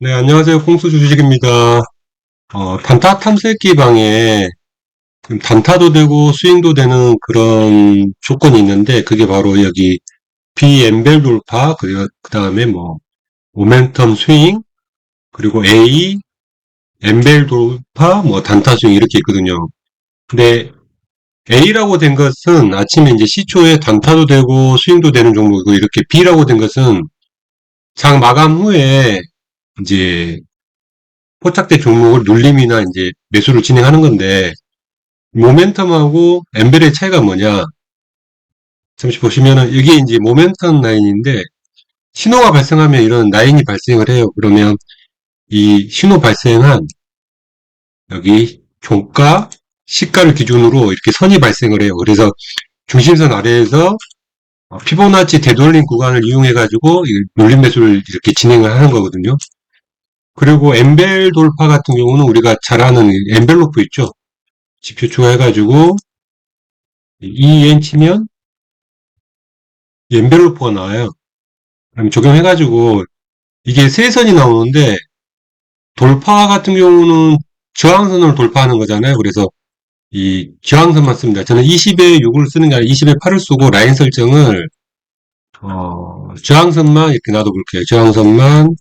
네, 안녕하세요. 콩수 주식입니다. 어, 단타 탐색기 방에 그 단타도 되고 스윙도 되는 그런 조건이 있는데 그게 바로 여기 B엠벨 돌파 그리고 그 다음에 뭐 모멘텀 스윙 그리고 A 엠벨 돌파 뭐 단타 스윙 이렇게 있거든요. 근데 A라고 된 것은 아침에 이제 시초에 단타도 되고 스윙도 되는 종목이고 이렇게 B라고 된 것은 장 마감 후에 이제 포착된 종목을 눌림이나 이제 매수를 진행하는 건데 모멘텀하고 엠벨의 차이가 뭐냐? 잠시 보시면은 이게 이제 모멘텀 라인인데 신호가 발생하면 이런 라인이 발생을 해요. 그러면 이 신호 발생한 여기 종가, 시가를 기준으로 이렇게 선이 발생을 해요. 그래서 중심선 아래에서 피보나치 되돌림 구간을 이용해 가지고 눌림 매수를 이렇게 진행을 하는 거거든요. 그리고 엠벨 돌파 같은 경우는 우리가 잘 아는 엠벨로프 있죠. 지표 추가해가지고 EN 치면 엠벨로프가 나와요. 그럼 적용해가지고 이게 세 선이 나오는데 돌파 같은 경우는 저항선을 돌파하는 거잖아요. 그래서 이 저항선만 씁니다. 저는 20에 6을 쓰는 게 아니라 20에 8을 쓰고 라인 설정을 어, 저항선만 이렇게 놔둬볼게요. 저항선만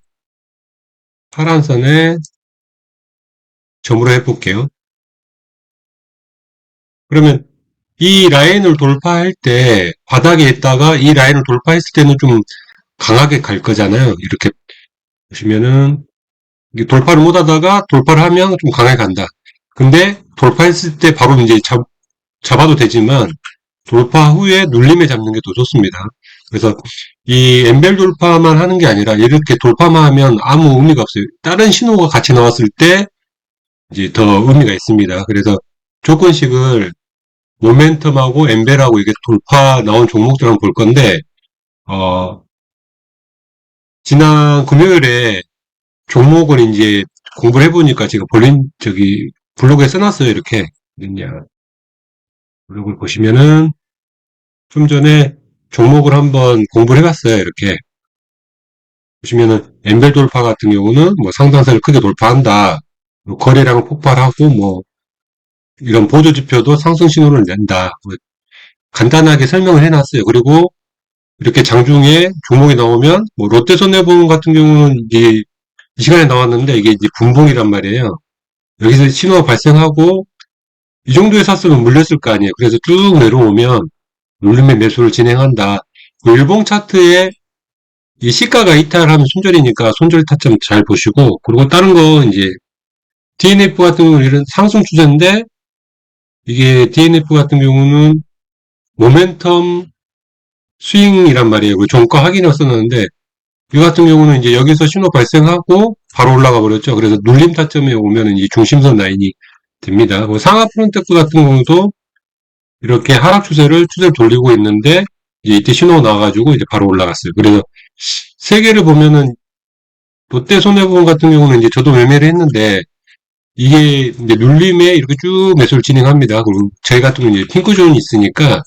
파란 선에 점으로 해볼게요. 그러면 이 라인을 돌파할 때 바닥에 있다가 이 라인을 돌파했을 때는 좀 강하게 갈 거잖아요. 이렇게 보시면은 돌파를 못 하다가 돌파를 하면 좀 강하게 간다. 근데 돌파했을 때 바로 이제 잡, 잡아도 되지만 돌파 후에 눌림에 잡는 게 더 좋습니다. 그래서 이 엠벨 돌파만 하는 게 아니라 이렇게 돌파만 하면 아무 의미가 없어요. 다른 신호가 같이 나왔을 때 이제 더 의미가 있습니다. 그래서 조건식을 모멘텀하고 엠벨하고 이게 돌파 나온 종목들 한번 볼 건데 어 지난 금요일에 종목을 이제 공부를 해보니까 제가 볼린 저기 블로그에 써놨어요 이렇게 어딨냐 블로그를 보시면은 좀 전에 종목을 한번 공부를 해봤어요 이렇게 보시면은 엠벨 돌파 같은 경우는 뭐 상단선을 크게 돌파한다 뭐 거래량을 폭발하고 뭐 이런 보조 지표도 상승 신호를 낸다. 뭐 간단하게 설명을 해놨어요. 그리고 이렇게 장중에 종목이 나오면 뭐 롯데손해보험 같은 경우는 이제 이 시간에 나왔는데 이게 이제 분봉이란 말이에요. 여기서 신호가 발생하고 이 정도에 샀으면 물렸을 거 아니에요. 그래서 쭉 내려오면 눌림의 매수를 진행한다. 그 일봉 차트에 이 시가가 이탈하면 손절이니까 손절 타점 잘 보시고 그리고 다른 거 이제 DNF 같은 경우는 상승 추세인데 이게 DNF 같은 경우는 모멘텀 스윙이란 말이에요. 그 종가 확인을 썼는데 이 같은 경우는 이제 여기서 신호 발생하고 바로 올라가 버렸죠. 그래서 눌림 타점에 오면은 이 중심선 라인이 됩니다. 그 상하 프론테크 같은 경우도 이렇게 하락 추세를 추세를 돌리고 있는데 이제 이때 신호가 나와가지고 이제 바로 올라갔어요. 그래서 세 개를 보면은 롯데 손해보험 같은 경우는 이제 저도 매매를 했는데 이게 이제 눌림에 이렇게 쭉 매수를 진행합니다. 그리고 저희 같은 경우는 이제 핑크존이 있으니까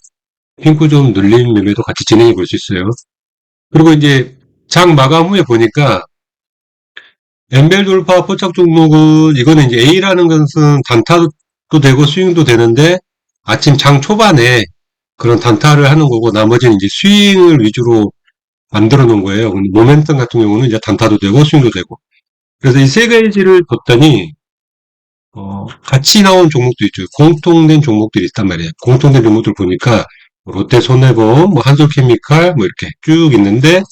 핑크존 눌림 매매도 같이 진행해 볼 수 있어요. 그리고 이제 장 마감 후에 보니까 엠벨 돌파 포착 종목은 이거는 이제 A라는 것은 단타도 되고 스윙도 되는데 아침 장 초반에 그런 단타를 하는 거고 나머지는 이제 스윙을 위주로 만들어 놓은 거예요. 모멘텀 같은 경우는 이제 단타도 되고 스윙도 되고 그래서 이 세 가지를 봤더니 어, 같이 나온 종목도 있죠. 공통된 종목들이 있단 말이에요. 공통된 종목들 보니까 뭐 롯데 손해보험, 뭐 한솔케미칼 뭐 이렇게 쭉 있는데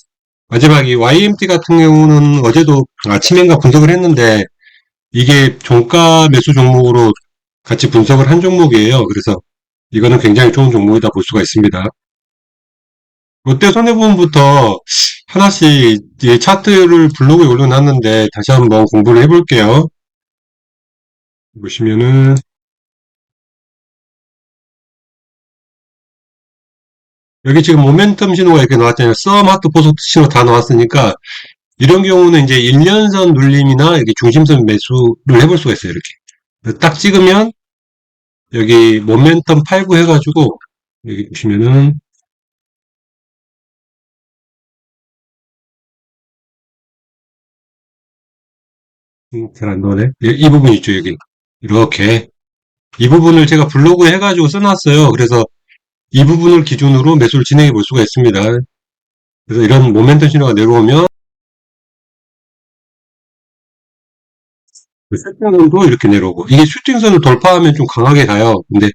마지막에 YMT 같은 경우는 어제도 아침인가 분석을 했는데 이게 종가 매수 종목으로 같이 분석을 한 종목이에요. 그래서 이거는 굉장히 좋은 종목이다 볼 수가 있습니다. 롯데 손해보험부터 하나씩 차트를 블로그에 올려놨는데 다시 한번 공부를 해볼게요. 보시면은 여기 지금 모멘텀 신호가 이렇게 나왔잖아요. 썸, 하트, 보석 신호 다 나왔으니까 이런 경우는 이제 1년선 눌림이나 이렇게 중심선 매수를 해볼 수가 있어요. 이렇게 딱 찍으면 여기 모멘텀 팔고 해가지고 여기 보시면은 음, 잘안 나오네. 이, 이 부분 있죠, 여기. 이렇게. 이 부분을 제가 블로그에 해가지고 써놨어요. 그래서 이 부분을 기준으로 매수를 진행해 볼 수가 있습니다. 그래서 이런 모멘텀 신호가 내려오면 슈팅선도 이렇게 내려오고 이게 슈팅선을 돌파하면 좀 강하게 가요. 근데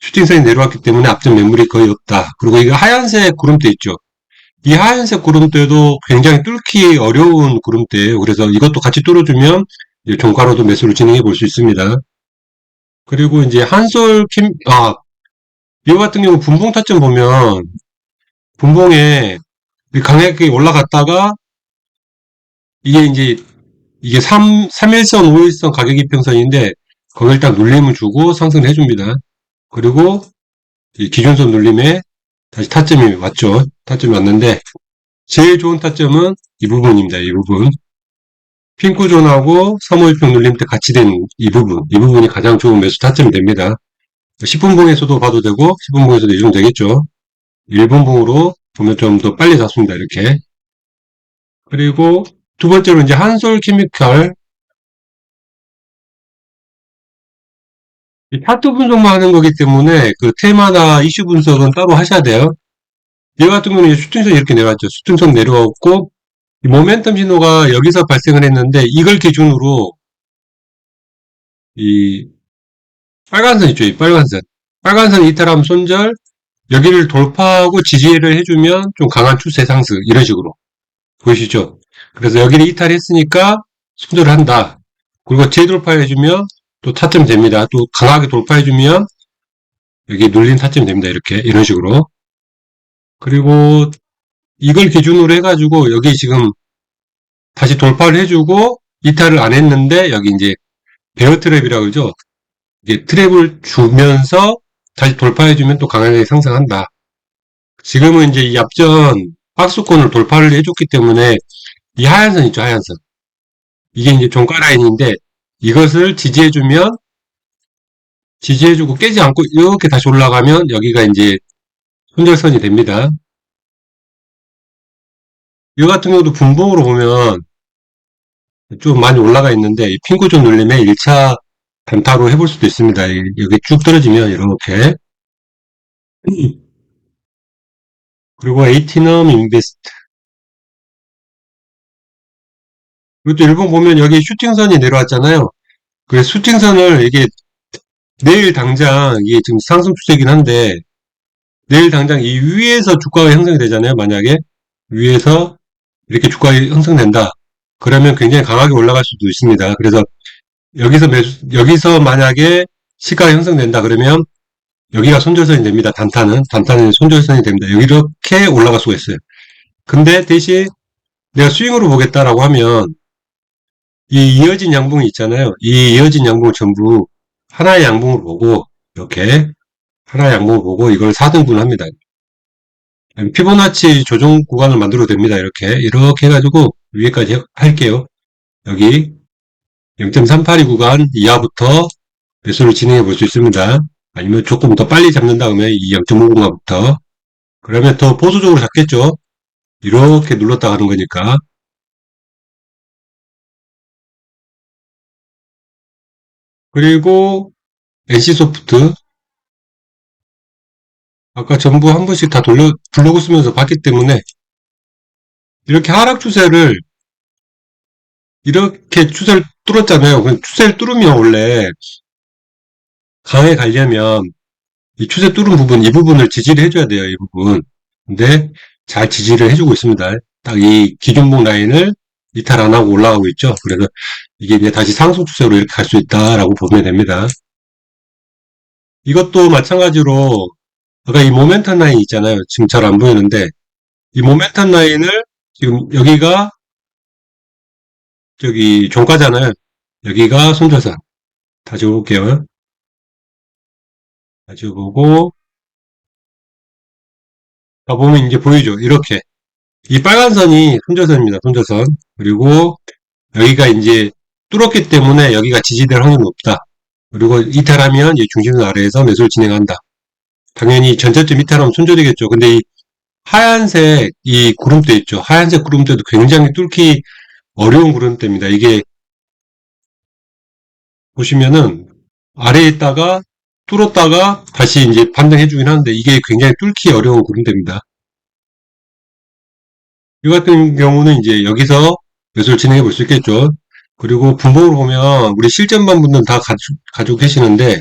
슈팅선이 내려왔기 때문에 앞전 매물이 거의 없다. 그리고 이거 하얀색 구름대 있죠. 이 하얀색 구름대도 굉장히 뚫기 어려운 구름대예요. 그래서 이것도 같이 뚫어주면 이제 종가로도 매수를 진행해 볼 수 있습니다. 그리고 이제 한솔 킴, 아, 이거 같은 경우 분봉 타점 보면 분봉에 강하게 올라갔다가 이게 이제 이게 3, 3일선, 5일선 가격 이평선인데 거기를 딱 눌림을 주고 상승을 해줍니다. 그리고 이 기준선 눌림에 다시 타점이 왔죠. 타점이 왔는데 제일 좋은 타점은 이 부분입니다. 이 부분. 핑크존하고 351평 눌림 때 같이 된 이 부분. 이 부분이 가장 좋은 매수 타점이 됩니다. 10분 봉에서도 봐도 되고 10분 봉에서도 이 정도 되겠죠. 1분 봉으로 보면 좀 더 빨리 잡습니다. 이렇게. 그리고 두 번째로 이제 한솔 케미칼 이 차트 분석만 하는 거기 때문에 그 테마나 이슈 분석은 따로 하셔야 돼요. 얘 같은 경우는 슈팅선 이렇게 내려왔죠. 슈팅선 내려왔고 이 모멘텀 신호가 여기서 발생을 했는데 이걸 기준으로 이 빨간선 있죠. 이 빨간선. 빨간선 이탈하면 손절 여기를 돌파하고 지지를 해주면 좀 강한 추세 상승 이런 식으로 보이시죠? 그래서 여기를 이탈했으니까 손절을 한다. 그리고 재돌파해주면 또 타점 됩니다. 또 강하게 돌파해주면 여기 눌린 타점 됩니다. 이렇게 이런 식으로 그리고 이걸 기준으로 해가지고 여기 지금 다시 돌파를 해주고 이탈을 안 했는데 여기 이제 베어 트랩이라고 그러죠. 이게 트랩을 주면서 다시 돌파해주면 또 강하게 상승한다. 지금은 이제 이 앞전 박스권을 돌파를 해줬기 때문에 이 하얀선 있죠, 하얀선. 이게 이제 종가 라인인데 이것을 지지해주면 지지해주고 깨지 않고 이렇게 다시 올라가면 여기가 이제 손절선이 됩니다. 이 같은 경우도 분봉으로 보면 좀 많이 올라가 있는데 이 핑크존 눌림에 1차 단타로 해볼 수도 있습니다. 여기 쭉 떨어지면 이렇게 그리고 에이티넘 인베스트 그리고 또 일본 보면 여기 슈팅선이 내려왔잖아요. 그 슈팅선을 이게 내일 당장 이게 지금 상승 추세긴 한데 내일 당장 이 위에서 주가가 형성이 되잖아요. 만약에 위에서 이렇게 주가가 형성된다. 그러면 굉장히 강하게 올라갈 수도 있습니다. 그래서 여기서 매수, 여기서 만약에 시가가 형성된다 그러면 여기가 손절선이 됩니다. 단타는 단타는 손절선이 됩니다. 여기 이렇게 올라갈 수가 있어요. 근데 대신 내가 스윙으로 보겠다라고 하면 이 이어진 양봉이 있잖아요. 이 이어진 양봉을 전부 하나의 양봉을 보고 이렇게 하나의 양봉을 보고 이걸 4등분 합니다. 피보나치 조정 구간을 만들어도 됩니다. 이렇게 이렇게 해가지고 위에까지 할게요. 여기 0.382 구간 이하부터 매수를 진행해 볼 수 있습니다. 아니면 조금 더 빨리 잡는 다음에 이 0.5 구간부터 그러면 더 보수적으로 잡겠죠. 이렇게 눌렀다 가는 거니까 그리고 NC소프트 아까 전부 한 번씩 다 돌려 블로그 쓰면서 봤기 때문에 이렇게 하락 추세를 이렇게 추세를 뚫었잖아요. 그 추세를 뚫으면 원래 강에 가려면 이 추세 뚫은 부분, 이 부분을 지지를 해줘야 돼요. 이 부분. 근데 잘 지지를 해주고 있습니다. 딱 이 기준봉 라인을 이탈 안 하고 올라가고 있죠. 그래서 이게 이제 다시 상승 추세로 이렇게 갈 수 있다라고 보면 됩니다. 이것도 마찬가지로 아까 이 모멘텀 라인 있잖아요. 지금 잘 안 보이는데 이 모멘텀 라인을 지금 여기가 저기 종가잖아요. 여기가 손절선. 다시 볼게요. 다시 보고 가보면 이제 보이죠. 이렇게 이 빨간 선이 손절선입니다. 손절선. 그리고 여기가 이제 뚫었기 때문에 여기가 지지될 확률은 없다. 그리고 이탈하면 이 중심선 아래에서 매수를 진행한다. 당연히 전체점 이탈하면 손절이겠죠. 근데 이 하얀색 이 구름대 있죠. 하얀색 구름대도 굉장히 뚫기 어려운 구름대입니다. 이게 보시면은 아래에 있다가 뚫었다가 다시 이제 반등해 주긴 하는데 이게 굉장히 뚫기 어려운 그림대입니다. 이 같은 경우는 이제 여기서 매수를 진행해 볼 수 있겠죠. 그리고 분봉으로 보면 우리 실전반 분들 다 가지고, 계시는데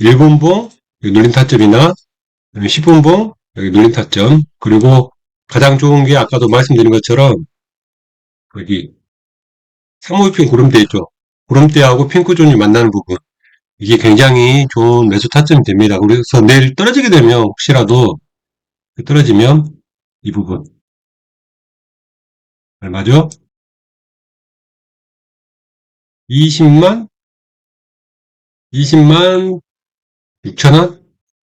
1분봉 눌린 타점이나 10분봉 여기 눌린 타점 그리고 가장 좋은 게 아까도 말씀드린 것처럼 여기 3호핀 구름대 있죠. 구름대하고 핑크존이 만나는 부분 이게 굉장히 좋은 매수 타점이 됩니다. 그래서 내일 떨어지게 되면 혹시라도 떨어지면 이 부분 얼마죠? 20만 20만 6천원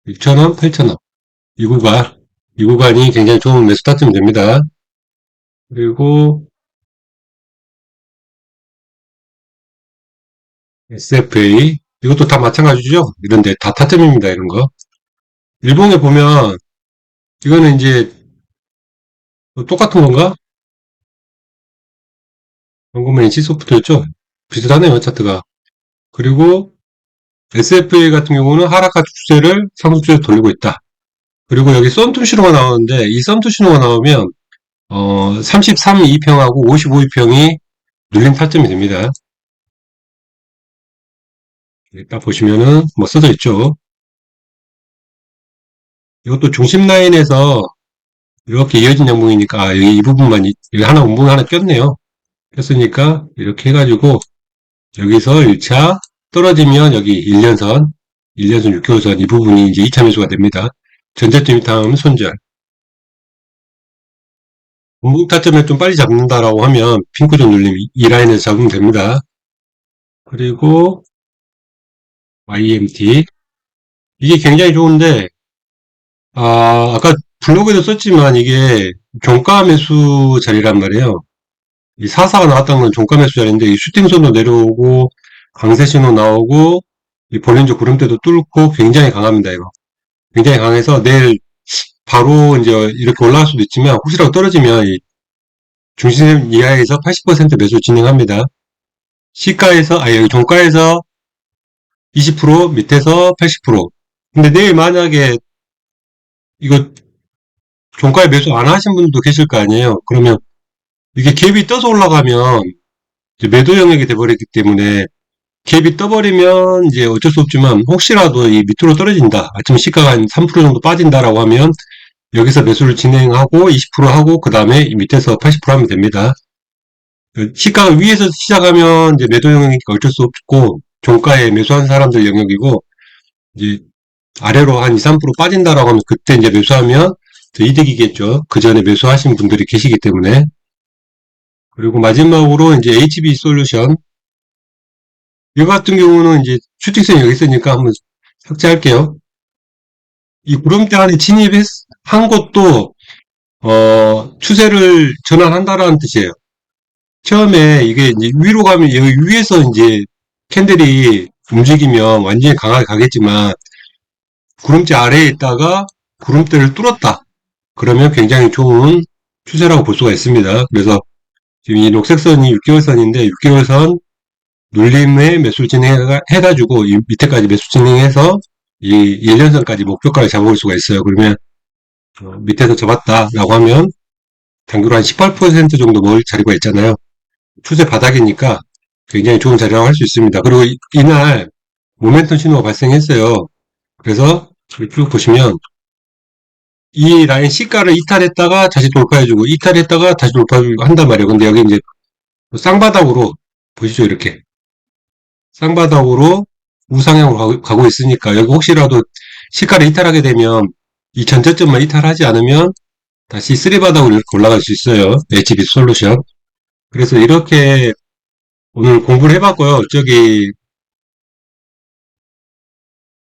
6천원 8천원 이 구간 이 구간이 굉장히 좋은 매수 타점이 됩니다. 그리고 SFA 이것도 다 마찬가지죠. 이런데 다 타점입니다. 이런 거. 일봉에 보면 이거는 이제 똑같은 건가? 연구면 H소프트였죠. 비슷하네요. 차트가. 그리고 SFA 같은 경우는 하락과 추세를 상승추세 돌리고 있다. 그리고 여기 썬투 신호가 나오는데 이 썬투 신호가 나오면 어, 33 2평하고 55 2평이 눌림 타점이 됩니다. 딱 보시면은 뭐 써져 있죠. 이것도 중심 라인에서 이렇게 이어진 양봉이니까 아, 여기 이 부분만 여기 하나 운봉 하나 꼈네요. 꼈으니까 이렇게 해가지고 여기서 1차 떨어지면 여기 1년선 1년선 6개월선 이 부분이 이제 2차 매수가 됩니다. 전제점이 다음 손절 운봉 타점을 좀 빨리 잡는다라고 하면 핑크존 눌림 이 라인에서 잡으면 됩니다. 그리고 YMT 이게 굉장히 좋은데 아, 아까 블로그에도 썼지만 이게 종가 매수 자리란 말이에요. 이 사사가 나왔던 건 종가 매수 자리인데 이 슈팅선도 내려오고 강세 신호 나오고 이 볼린저 구름대도 뚫고 굉장히 강합니다. 이거 굉장히 강해서 내일 바로 이제 이렇게 올라갈 수도 있지만 혹시라도 떨어지면 이 중심 이하에서 80% 매수 진행합니다. 시가에서 아니 여기 종가에서 20% 밑에서 80% 근데 내일 만약에 이거 종가에 매수 안 하신 분들도 계실 거 아니에요. 그러면 이게 갭이 떠서 올라가면 매도 영역이 돼버리기 때문에 갭이 떠버리면 이제 어쩔 수 없지만 혹시라도 이 밑으로 떨어진다. 아침 시가가 한 3% 정도 빠진다라고 하면 여기서 매수를 진행하고 20% 하고 그 다음에 밑에서 80% 하면 됩니다. 시가가 위에서 시작하면 이제 매도 영역이니까 어쩔 수 없고 종가에 매수한 사람들 영역이고 이제 아래로 한 2, 3% 빠진다라고 하면 그때 이제 매수하면 더 이득이겠죠. 그 전에 매수하신 분들이 계시기 때문에 그리고 마지막으로 이제 HB 솔루션 이거 같은 경우는 이제 슈팅선이 여기 있으니까 한번 삭제할게요. 이 구름대 안에 진입한 것도 어, 추세를 전환한다라는 뜻이에요. 처음에 이게 이제 위로 가면 여기 위에서 이제 캔들이 움직이면 완전히 강하게 가겠지만 구름대 아래에 있다가 구름대를 뚫었다. 그러면 굉장히 좋은 추세라고 볼 수가 있습니다. 그래서 지금 이 녹색선이 6개월선인데 6개월선 눌림에 매수 진행해가지고 이 밑에까지 매수 진행해서 이 1년선까지 목표가를 잡아볼 수가 있어요. 그러면 어, 밑에서 잡았다라고 하면 단기로 한 18% 정도 먹을 자리가 있잖아요. 추세 바닥이니까 굉장히 좋은 자리라고 할 수 있습니다. 그리고 이, 이날 모멘텀 신호가 발생했어요. 그래서 쭉 보시면 이 라인 C가를 이탈했다가 다시 돌파해주고 이탈했다가 다시 돌파해주고 한단 말이에요. 근데 여기 이제 쌍바닥으로 보시죠 이렇게 쌍바닥으로 우상향으로 가고 있으니까 여기 혹시라도 C가를 이탈하게 되면 이 전저점만 이탈하지 않으면 다시 쓰리바닥으로 이렇게 올라갈 수 있어요. HB 솔루션. 그래서 이렇게 오늘 공부를 해봤고요. 저기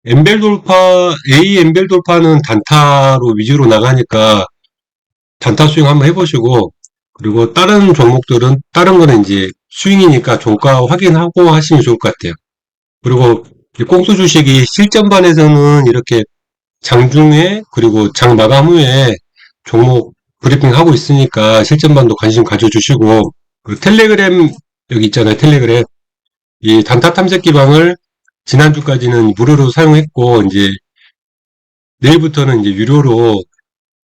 엠벨 돌파, A 엠벨 돌파는 단타로 위주로 나가니까 단타 스윙 한번 해보시고 그리고 다른 종목들은 다른 거는 이제 스윙이니까 종가 확인하고 하시면 좋을 것 같아요. 그리고 꽁수 주식이 실전반에서는 이렇게 장중에 그리고 장 마감 후에 종목 브리핑 하고 있으니까 실전반도 관심 가져주시고 그 텔레그램 여기 있잖아요 텔레그램 이 단타 탐색 기방을 지난주까지는 무료로 사용했고, 이제 내일부터는 이제 유료로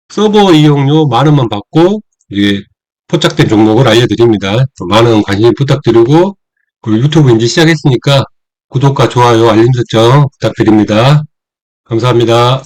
서버 이용료 만 원만 받고, 이게 포착된 종목을 알려드립니다. 많은 관심 부탁드리고, 그리고 유튜브 이제 시작했으니까 구독과 좋아요, 알림 설정 부탁드립니다. 감사합니다.